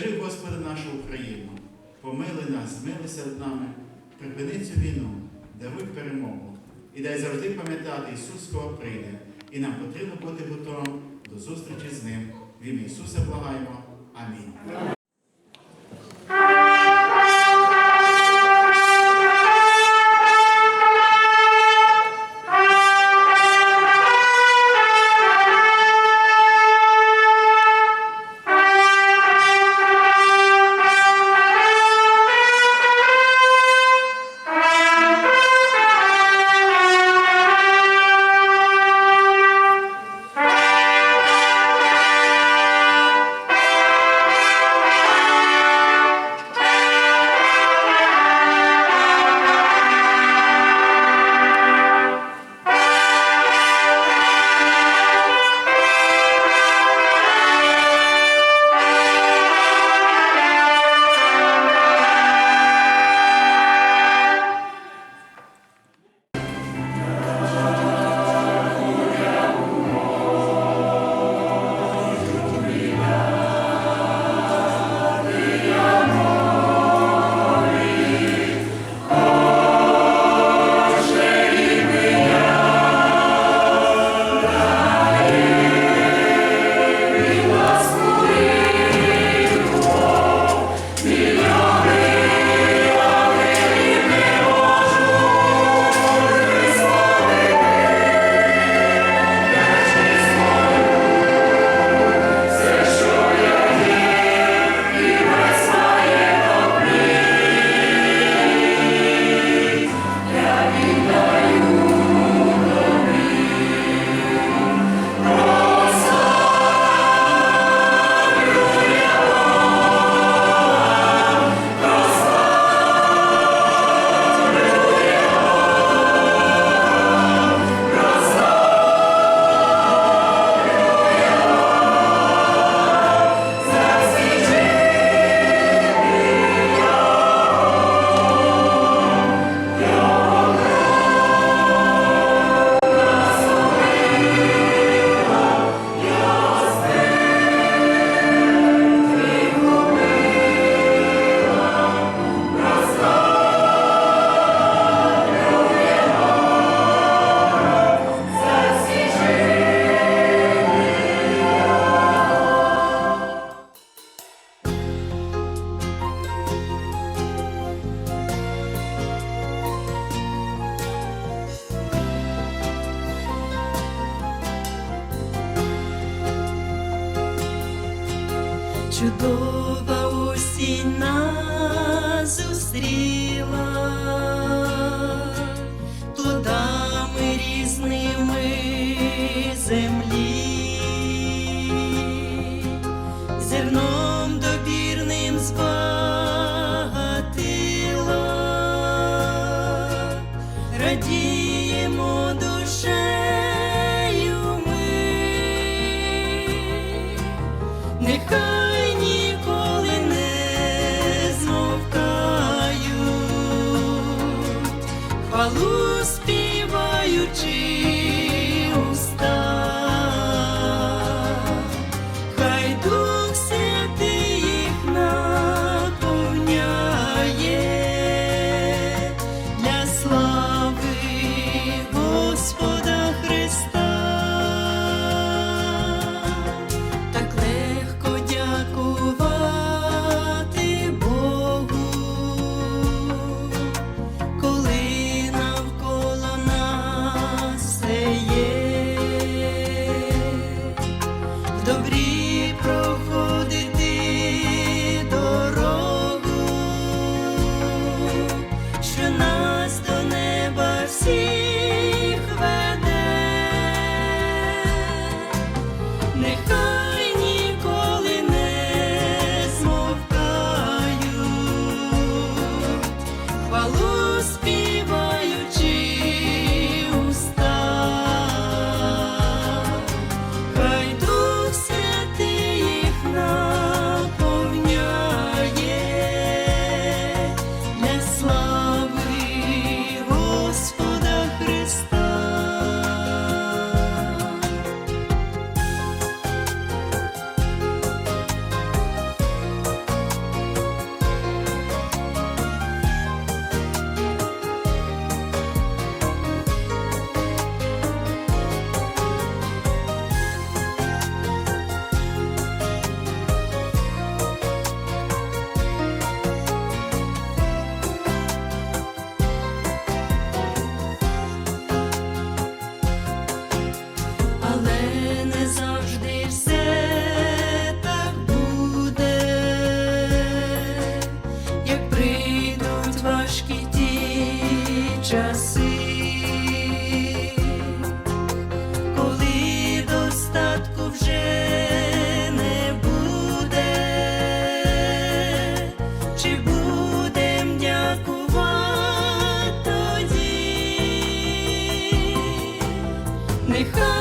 збережи, Господи, нашу Україну, помили нас, змилися над нами, припини цю війну, даруй перемогу. І дай завжди пам'ятати Ісус кого прийде, і нам потрібно бути готовим до зустрічі з Ним. В ім'я Ісуса благаємо. Амінь. Чудова осінь нас зустріла. Плодами нехай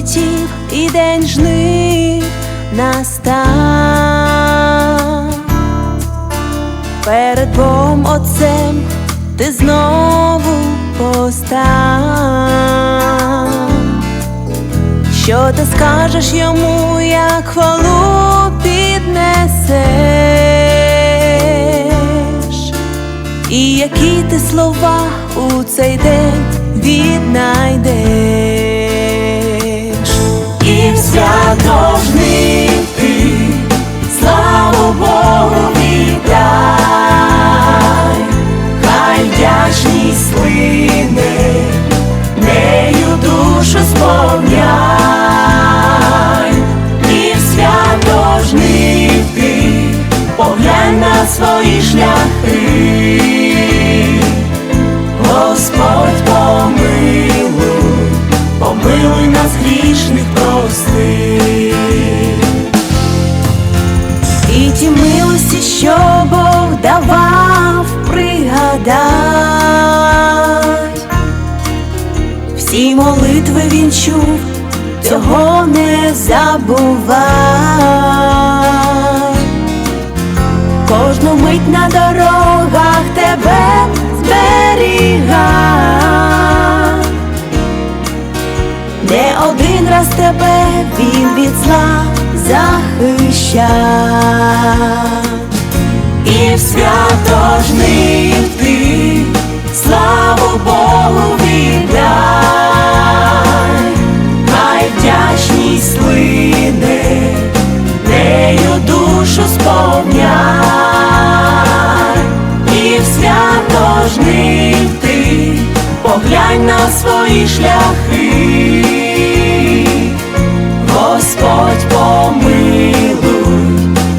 Пролетів і день жнив настав. Перед Богом Отцем ти знову постав. Що ти скажеш йому, як хвалу піднесеш? І які ти слова у цей день віднайдеш, і в святожний чув, цього не забувай. Кожну мить на дорогах тебе зберігай. Не один раз тебе він від зла захищав. І в святожний ти славу Богу віддай, мої шляхи, Господь помилуй,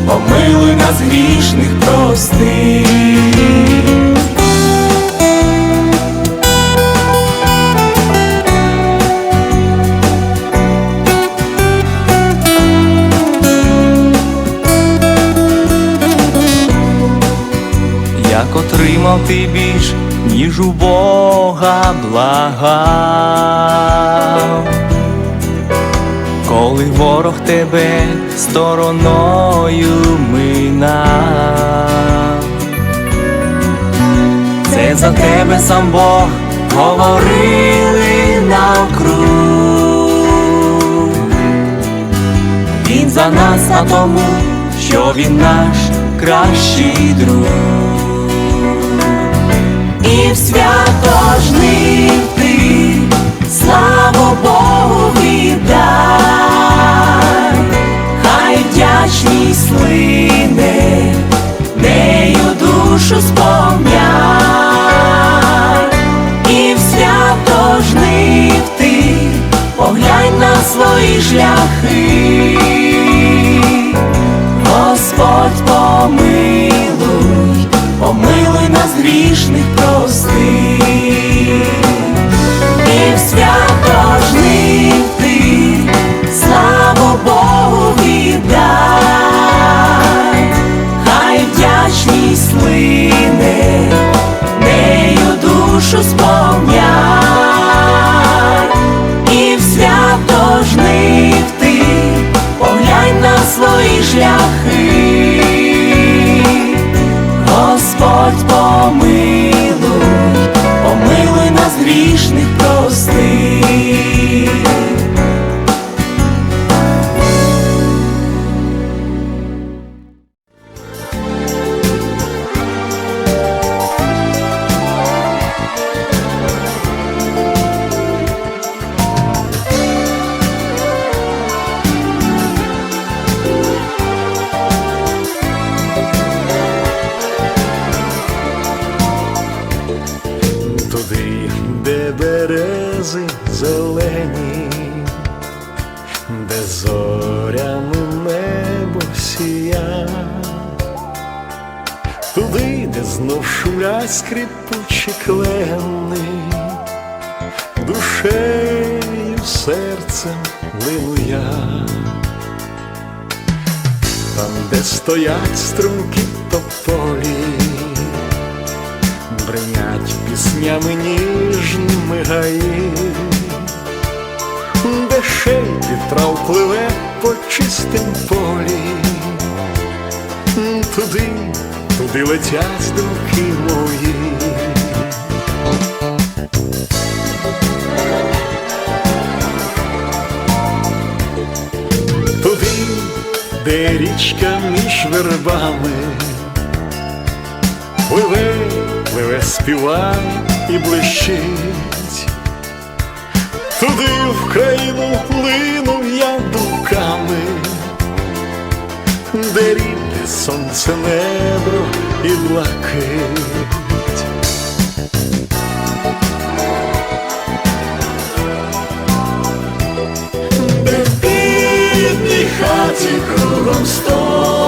помилуй нас грішних прости. Як отримав ти більш ніж у Бога благав. Коли ворог тебе стороною минав, це за тебе сам Бог говорили навкруг. Він за нас, а тому, що він наш кращий друг. Свято жнив ти, славу Богу віддай, хай вдячність слине, нею душу сповняй, і в свято жнив ти, поглянь на свої шляхи. Господь помилуй, помилуй нас грішних прости, і в свято скрипучі душею, серцем лину я. Там, де стоять струнки тополі, бринять піснями ніжними гаї, де шейки трав пливе по чистим полі, туди, туди летять думки мої. Де річка між пливе, пливе, співає і блищить. Туди в країну плину я думками, де рідне сонце небо і блакить. Кругом столу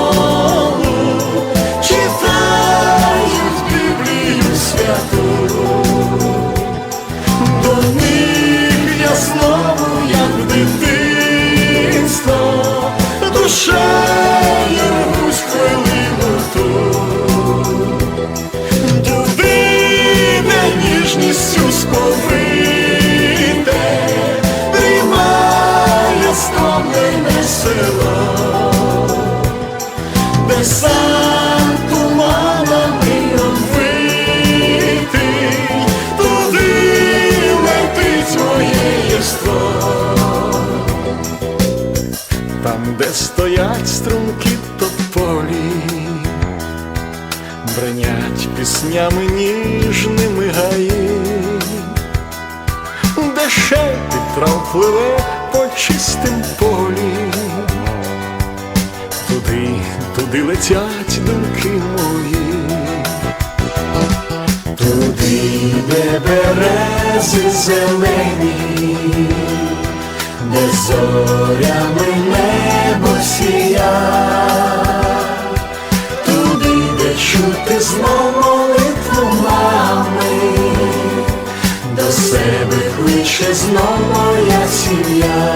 стоять струнки тополі, бринять піснями ніжними гаї, де шепіт трав пливе по чистим полі, туди, туди летять думки мої, туди, де берези зелені, де зорями небо сія туди, де чути знов молитву мами, до себе кличе знов моя сім'я,